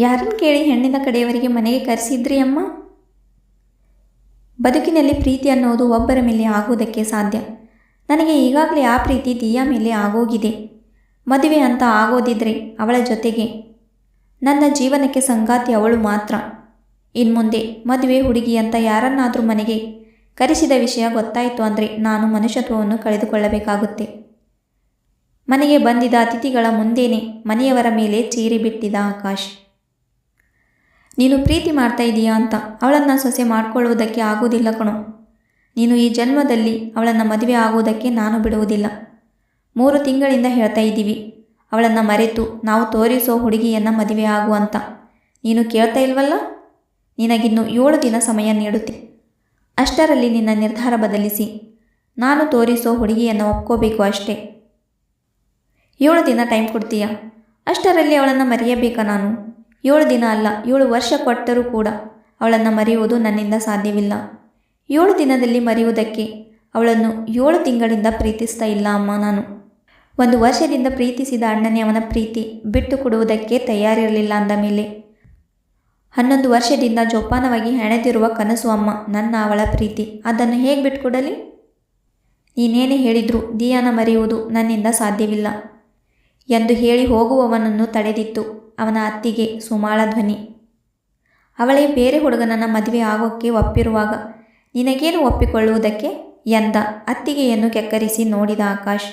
ಯಾರನ್ನು ಕೇಳಿ ಹೆಣ್ಣಿನ ಕಡೆಯವರಿಗೆ ಮನೆಗೆ ಕರೆಸಿದ್ರಿ ಅಮ್ಮ? ಬದುಕಿನಲ್ಲಿ ಪ್ರೀತಿ ಅನ್ನೋದು ಒಬ್ಬರ ಮೇಲೆ ಆಗುವುದಕ್ಕೆ ಸಾಧ್ಯ. ನನಗೆ ಈಗಾಗಲೇ ಆ ಪ್ರೀತಿ ದಿಯಾ ಮೇಲೆ ಆಗೋಗಿದೆ. ಮದುವೆ ಅಂತ ಆಗೋದಿದ್ರೆ ಅವಳ ಜೊತೆಗೆ. ನನ್ನ ಜೀವನಕ್ಕೆ ಸಂಗಾತಿ ಅವಳು ಮಾತ್ರ. ಇನ್ಮುಂದೆ ಮದುವೆ ಹುಡುಗಿ ಅಂತ ಯಾರನ್ನಾದರೂ ಮನೆಗೆ ಕರೆಸಿದ ವಿಷಯ ಗೊತ್ತಾಯಿತು ಅಂದರೆ ನಾನು ಮನುಷ್ಯತ್ವವನ್ನು ಕಳೆದುಕೊಳ್ಳಬೇಕಾಗುತ್ತೆ. ಮನೆಗೆ ಬಂದಿದ್ದ ಅತಿಥಿಗಳ ಮುಂದೇನೆ ಮನೆಯವರ ಮೇಲೆ ಚೀರಿ ಬಿಟ್ಟಿದ ಆಕಾಶ್. ನೀನು ಪ್ರೀತಿ ಮಾಡ್ತಾ ಇದೀಯಾ ಅಂತ ಅವಳನ್ನು ಸೊಸೆ ಮಾಡ್ಕೊಳ್ಳುವುದಕ್ಕೆ ಆಗುವುದಿಲ್ಲ ಕಣೋ. ನೀನು ಈ ಜನ್ಮದಲ್ಲಿ ಅವಳನ್ನು ಮದುವೆ ಆಗುವುದಕ್ಕೆ ನಾನು ಬಿಡುವುದಿಲ್ಲ. ಮೂರು ತಿಂಗಳಿಂದ ಹೇಳ್ತಾ ಇದ್ದೀವಿ, ಅವಳನ್ನು ಮರೆತು ನಾವು ತೋರಿಸೋ ಹುಡುಗಿಯನ್ನು ಮದುವೆ ಆಗು ಅಂತ. ನೀನು ಕೇಳ್ತಾ ಇಲ್ವಲ್ಲ? ನಿನಗಿನ್ನು ಏಳು ದಿನ ಸಮಯ ನೀಡುತ್ತೆ. ಅಷ್ಟರಲ್ಲಿ ನಿನ್ನ ನಿರ್ಧಾರ ಬದಲಿಸಿ, ನಾನು ತೋರಿಸೋ ಹುಡುಗಿಯನ್ನು ಒಪ್ಕೋಬೇಕು ಅಷ್ಟೇ. ಏಳು ದಿನ ಟೈಮ್ ಕೊಡ್ತೀಯಾ? ಅಷ್ಟರಲ್ಲಿ ಅವಳನ್ನು ಮರೆಯಬೇಕಾ ನಾನು? ಏಳು ದಿನ ಅಲ್ಲ, ಏಳು ವರ್ಷ ಕೊಟ್ಟರೂ ಕೂಡ ಅವಳನ್ನು ಮರೆಯುವುದು ನನ್ನಿಂದ ಸಾಧ್ಯವಿಲ್ಲ. ಏಳು ದಿನದಲ್ಲಿ ಮರೆಯುವುದಕ್ಕೆ ಅವಳನ್ನು ಏಳು ತಿಂಗಳಿಂದ ಪ್ರೀತಿಸ್ತಾ ಇಲ್ಲ ಅಮ್ಮ ನಾನು. ಒಂದು ವರ್ಷದಿಂದ ಪ್ರೀತಿಸಿದ ಅಣ್ಣನೇ ಅವನ ಪ್ರೀತಿ ಬಿಟ್ಟು ಕೊಡುವುದಕ್ಕೆ ತಯಾರಿರಲಿಲ್ಲ ಅಂದ ಮೇಲೆ. ಹನ್ನೊಂದು ವರ್ಷದಿಂದ ಜೋಪಾನವಾಗಿ ಹೆಣೆದಿರುವ ಕನಸು ಅಮ್ಮ, ನನ್ನ ಅವಳ ಪ್ರೀತಿ. ಅದನ್ನು ಹೇಗೆ ಬಿಟ್ಕೊಡಲಿ ನೀನೇನೇ ಹೇಳಿದ್ರು ದಿಯಾನ ಮರೆಯುವುದು ನನ್ನಿಂದ ಸಾಧ್ಯವಿಲ್ಲ. ಎಂದು ಹೇಳಿ ಹೋಗುವವನನ್ನು ತಡೆದಿತ್ತು. ಅವನ ಅತ್ತಿಗೆ ಸುಮಾಳ ಧ್ವನಿ. ಅವಳೇ ಬೇರೆ ಹುಡುಗನನ್ನು ಮದುವೆ ಆಗೋಕ್ಕೆ ಒಪ್ಪಿರುವಾಗ, ನಿನಗೇನು ಒಪ್ಪಿಕೊಳ್ಳುವುದಕ್ಕೆ? ಎಂದ ಅತ್ತಿಗೆಯನ್ನು ಕೆಕ್ಕರಿಸಿ ನೋಡಿದ ಆಕಾಶ್.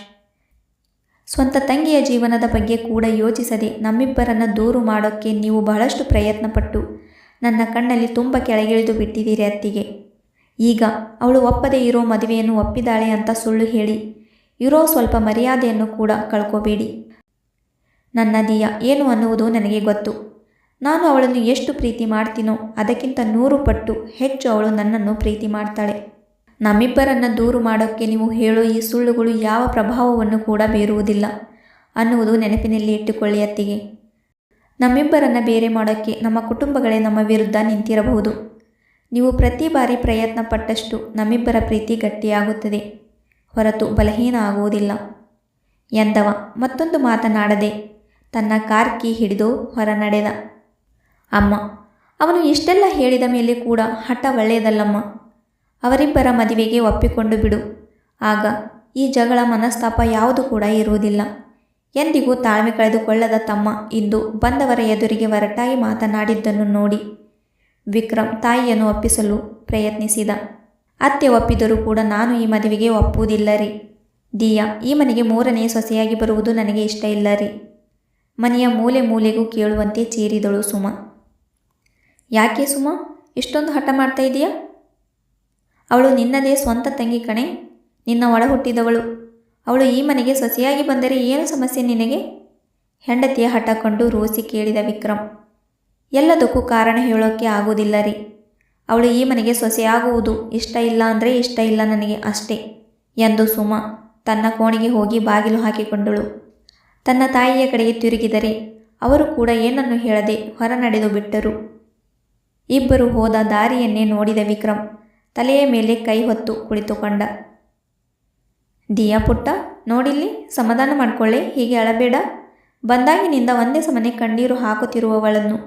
ಸ್ವಂತ ತಂಗಿಯ ಜೀವನದ ಬಗ್ಗೆ ಕೂಡ ಯೋಚಿಸದೆ ನಮ್ಮಿಬ್ಬರನ್ನು ದೂರು ಮಾಡೋಕ್ಕೆ ನೀವು ಬಹಳಷ್ಟು ಪ್ರಯತ್ನಪಟ್ಟು ನನ್ನ ಕಣ್ಣಲ್ಲಿ ತುಂಬ ಕೆಳಗಿಳಿದು ಬಿಟ್ಟಿದ್ದೀರಿ ಅತ್ತಿಗೆ. ಈಗ ಅವಳು ಒಪ್ಪದೇ ಇರೋ ಮದುವೆಯನ್ನು ಒಪ್ಪಿದಾಳೆ ಅಂತ ಸುಳ್ಳು ಹೇಳಿ, ಇರೋ ಸ್ವಲ್ಪ ಮರ್ಯಾದೆಯನ್ನು ಕೂಡ ಕಳ್ಕೋಬೇಡಿ. ನನ್ನ ದಿಯ ಏನು ಅನ್ನುವುದು ನನಗೆ ಗೊತ್ತು. ನಾನು ಅವಳನ್ನು ಎಷ್ಟು ಪ್ರೀತಿ ಮಾಡ್ತೀನೋ ಅದಕ್ಕಿಂತ ನೂರು ಪಟ್ಟು ಹೆಚ್ಚು ಅವಳು ನನ್ನನ್ನು ಪ್ರೀತಿ ಮಾಡ್ತಾಳೆ. ನಮ್ಮಿಬ್ಬರನ್ನು ದೂರು ಮಾಡೋಕ್ಕೆ ನೀವು ಹೇಳೋ ಈ ಸುಳ್ಳುಗಳು ಯಾವ ಪ್ರಭಾವವನ್ನು ಕೂಡ ಬೀರುವುದಿಲ್ಲ ಅನ್ನುವುದು ನೆನಪಿನಲ್ಲಿ ಇಟ್ಟುಕೊಳ್ಳಿ ಅತ್ತಿಗೆ. ನಮ್ಮಿಬ್ಬರನ್ನು ಬೇರೆ ಮಾಡೋಕ್ಕೆ ನಮ್ಮ ಕುಟುಂಬಗಳೇ ನಮ್ಮ ವಿರುದ್ಧ ನಿಂತಿರಬಹುದು. ನೀವು ಪ್ರತಿ ಬಾರಿ ಪ್ರಯತ್ನ ಪಟ್ಟಷ್ಟು ನಮ್ಮಿಬ್ಬರ ಪ್ರೀತಿ ಗಟ್ಟಿಯಾಗುತ್ತದೆ. ಹೊರತು ಬಲಹೀನ ಆಗುವುದಿಲ್ಲ. ಎಂದವ ಮತ್ತೊಂದು ಮಾತನಾಡದೆ ತನ್ನ ಕಾರ್ ಕೀ ಹಿಡಿದು ಹೊರ ನಡೆದ. ಅಮ್ಮ, ಅವನು ಇಷ್ಟೆಲ್ಲ ಹೇಳಿದ ಮೇಲೆ ಕೂಡ ಹಠ ಒಳ್ಳೆಯದಲ್ಲಮ್ಮ. ಅವರಿಬ್ಬರ ಮದುವೆಗೆ ಒಪ್ಪಿಕೊಂಡು ಬಿಡು. ಆಗ ಈ ಜಗಳ ಮನಸ್ತಾಪ ಯಾವುದು ಕೂಡ ಇರುವುದಿಲ್ಲ. ಎಂದಿಗೂ ತಾಳ್ಮೆ ಕಳೆದುಕೊಳ್ಳದ ತಮ್ಮ ಇಂದು ಬಂದವರ ಎದುರಿಗೆ ಹೊರಟಾಗಿ ಮಾತನಾಡಿದ್ದನ್ನು ನೋಡಿ ವಿಕ್ರಮ್ ತಾಯಿಯನ್ನು ಒಪ್ಪಿಸಲು ಪ್ರಯತ್ನಿಸಿದ. ಅತ್ತೆ ಒಪ್ಪಿದರೂ ಕೂಡ ನಾನು ಈ ಮದುವೆಗೆ ಒಪ್ಪುವುದಿಲ್ಲ ರೀ. ದಿಯಾ, ಈ ಮನೆಗೆ ಮೂರನೇ ಸೊಸೆಯಾಗಿ ಬರುವುದು ನನಗೆ ಇಷ್ಟ ಇಲ್ಲ ರೀ. ಮನೆಯ ಮೂಲೆ ಮೂಲೆಗೂ ಕೇಳುವಂತೆ ಚೀರಿದಳು ಸುಮ. ಯಾಕೆ ಸುಮ? ಇಷ್ಟೊಂದು ಹಠ ಮಾಡ್ತಾ ಇದೆಯಾ? ಅವಳು ನಿನ್ನದೇ ಸ್ವಂತ ತಂಗಿ ಕಣೆ. ನಿನ್ನ ಒಳ ಹುಟ್ಟಿದವಳು ಅವಳು ಈ ಮನೆಗೆ ಸೊಸೆಯಾಗಿ ಬಂದರೆ ಏನು ಸಮಸ್ಯೆ ನಿನಗೆ? ಹೆಂಡತಿಯ ಹಠ ಕಂಡು ರೋಸಿ ಕೇಳಿದ ವಿಕ್ರಮ್. ಎಲ್ಲದಕ್ಕೂ ಕಾರಣ ಹೇಳೋಕ್ಕೆ ಆಗೋದಿಲ್ಲ ರೀ. ಅವಳು ಈ ಮನೆಗೆ ಸೊಸೆಯಾಗುವುದು ಇಷ್ಟ ಇಲ್ಲ ಅಂದರೆ ಇಷ್ಟ ಇಲ್ಲ ನನಗೆ ಅಷ್ಟೇ ಎಂದು ಸುಮ ತನ್ನ ಕೋಣೆಗೆ ಹೋಗಿ ಬಾಗಿಲು ಹಾಕಿಕೊಂಡಳು. ತನ್ನ ತಾಯಿಯ ಕಡೆಗೆ ತಿರುಗಿದರೆ ಅವರು ಕೂಡ ಏನನ್ನು ಹೇಳದೆ ಹೊರ ನಡೆದು ಬಿಟ್ಟರು. ಇಬ್ಬರು ಹೋದ ದಾರಿಯನ್ನೇ ನೋಡಿದ ವಿಕ್ರಮ್ ತಲೆಯ ಮೇಲೆ ಕೈ ಹೊತ್ತು ಕುಳಿತುಕೊಂಡ. ದಿಯಾ ಪುಟ್ಟ ನೋಡಿಲ್ಲಿ, ಸಮಾಧಾನ ಮಾಡಿಕೊಳ್ಳೆ, ಹೀಗೆ ಅಳಬೇಡ. ಬಂದಾಗಿನಿಂದ ಒಂದೇ ಸಮನೆ ಕಣ್ಣೀರು ಹಾಕುತ್ತಿರುವವಳನ್ನು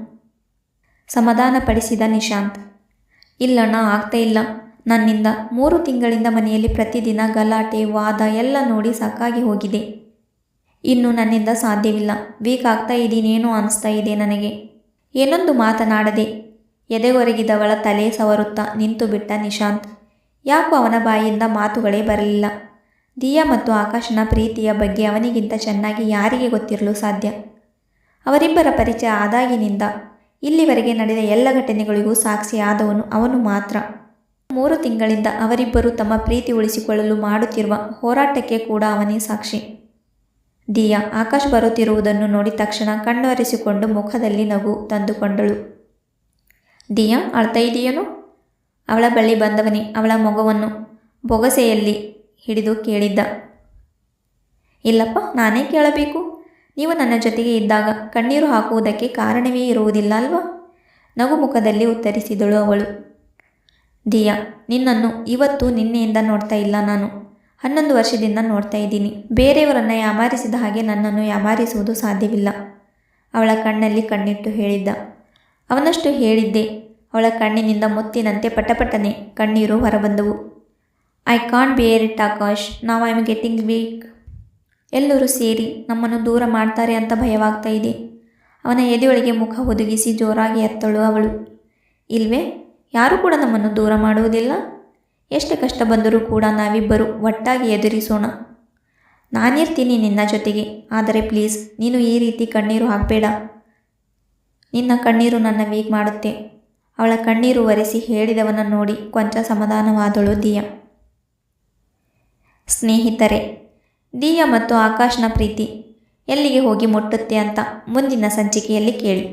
ಸಮಾಧಾನಪಡಿಸಿದ ನಿಶಾಂತ್. ಇಲ್ಲಣ್ಣ, ಆಗ್ತಾ ಇಲ್ಲ. ನನ್ನಿಂದ ಮೂರು ತಿಂಗಳಿಂದ ಮನೆಯಲ್ಲಿ ಪ್ರತಿದಿನ ಗಲಾಟೆ, ವಾದ ಎಲ್ಲ ನೋಡಿ ಸಾಕಾಗಿ ಹೋಗಿದೆ. ಇನ್ನು ನನ್ನಿಂದ ಸಾಧ್ಯವಿಲ್ಲ. ವೀಕ್ ಆಗ್ತಾ ಇದ್ದೀನೇನೋ ಅನಿಸ್ತಾ ಇದೆ ನನಗೆ. ಏನೊಂದು ಮಾತನಾಡದೆ ಎದೆಗೊರಗಿದವಳ ತಲೆ ಸವರುತ್ತಾ ನಿಂತು ಬಿಟ್ಟ ನಿಶಾಂತ್. ಯಾಕೋ ಅವನ ಬಾಯಿಯಿಂದ ಮಾತುಗಳೇ ಬರಲಿಲ್ಲ. ದಿಯಾ ಮತ್ತು ಆಕಾಶನ ಪ್ರೀತಿಯ ಬಗ್ಗೆ ಅವನಿಗಿಂತ ಚೆನ್ನಾಗಿ ಯಾರಿಗೆ ಗೊತ್ತಿರಲು ಸಾಧ್ಯ? ಅವರಿಬ್ಬರ ಪರಿಚಯ ಆದಾಗಿನಿಂದ ಇಲ್ಲಿವರೆಗೆ ನಡೆದ ಎಲ್ಲ ಘಟನೆಗಳಿಗೂ ಸಾಕ್ಷಿಯಾದವನು ಅವನು ಮಾತ್ರ. ಮೂರು ತಿಂಗಳಿಂದ ಅವರಿಬ್ಬರು ತಮ್ಮ ಪ್ರೀತಿ ಉಳಿಸಿಕೊಳ್ಳಲು ಮಾಡುತ್ತಿರುವ ಹೋರಾಟಕ್ಕೆ ಕೂಡ ಅವನೇ ಸಾಕ್ಷಿ. ದಿಯಾ ಆಕಾಶ್ ಬರುತ್ತಿರುವುದನ್ನು ನೋಡಿ ತಕ್ಷಣ ಕಣ್ಣೊರೆಸಿಕೊಂಡು ಮುಖದಲ್ಲಿ ನಗು ತಂದುಕೊಂಡಳು. ದಿಯಾ, ಅಳ್ತಾ ಇದೆಯೇನು? ಅವಳ ಬಳಿ ಬಂದವನೇ, ಅವಳ ಮಗುವನ್ನು ಬೊಗಸೆಯಲ್ಲಿ ಹಿಡಿದು ಕೇಳಿದ್ದ. ಇಲ್ಲಪ್ಪ, ನಾನೇ ಕೇಳಬೇಕು. ನೀವು ನನ್ನ ಜೊತೆಗೆ ಇದ್ದಾಗ ಕಣ್ಣೀರು ಹಾಕುವುದಕ್ಕೆ ಕಾರಣವೇ ಇರುವುದಿಲ್ಲ ಅಲ್ವಾ? ನಗು ಮುಖದಲ್ಲಿ ಉತ್ತರಿಸಿದಳು ಅವಳು. ದಿಯಾ, ನಿನ್ನನ್ನು ಇವತ್ತು ನಿನ್ನೆಯಿಂದ ನೋಡ್ತಾ ಇಲ್ಲ ನಾನು. ಹನ್ನೊಂದು ವರ್ಷದಿಂದ ನೋಡ್ತಾ ಇದ್ದೀನಿ. ಬೇರೆಯವರನ್ನು ಯಾಮಾರಿಸಿದ ಹಾಗೆ ನನ್ನನ್ನು ಯಾಮಾರಿಸುವುದು ಸಾಧ್ಯವಿಲ್ಲ. ಅವಳ ಕಣ್ಣಲ್ಲಿ ಕಣ್ಣಿಟ್ಟು ಹೇಳಿದ್ದ. ಅವನಷ್ಟು ಹೇಳಿದ್ದೆ. ಅವಳ ಕಣ್ಣಿನಿಂದ ಮುತ್ತಿನಂತೆ ಪಟಪಟನೆ ಕಣ್ಣೀರು ಹೊರಬಂದವು. I can't bear it, Akash. ನಾವು ಐ ಆಮ್ ಗೆಟಿಂಗ್ ವೀಕ್. ಎಲ್ಲರೂ ಸೇರಿ ನಮ್ಮನ್ನು ದೂರ ಮಾಡ್ತಾರೆ ಅಂತ ಭಯವಾಗ್ತಾ ಇದೆ. ಅವನ ಎದೆಯೊಳಗೆ ಮುಖ ಒದಗಿಸಿ ಜೋರಾಗಿ ಎತ್ತಳು ಅವಳು. ಇಲ್ವೇ? ಯಾರೂ ಕೂಡ ನಮ್ಮನ್ನು ದೂರ ಮಾಡುವುದಿಲ್ಲ. ಎಷ್ಟು ಕಷ್ಟ ಬಂದರೂ ಕೂಡ ನಾವಿಬ್ಬರು ಒಟ್ಟಾಗಿ ಎದುರಿಸೋಣ. ನಾನಿರ್ತೀನಿ ನಿನ್ನ ಜೊತೆಗೆ, ಆದರೆ ಪ್ಲೀಸ್ ನೀನು ಈ ರೀತಿ ಕಣ್ಣೀರು ಹಾಕಬೇಡ. ನಿನ್ನ ಕಣ್ಣೀರು ನನ್ನ ವೀಕ್ ಮಾಡುತ್ತೆ. ಅವಳ ಕಣ್ಣೀರು ಒರೆಸಿ ಹೇಳಿದವನ ನೋಡಿ ಕೊಂಚ ಸಮಾಧಾನವಾದಳು ದಿಯಾ. ಸ್ನೇಹಿತರೆ, ದಿಯಾ ಮತ್ತು ಆಕಾಶ್ನ ಪ್ರೀತಿ ಎಲ್ಲಿಗೆ ಹೋಗಿ ಮುಟ್ಟುತ್ತೆ ಅಂತ ಮುಂದಿನ ಸಂಚಿಕೆಯಲ್ಲಿ ಕೇಳಿ.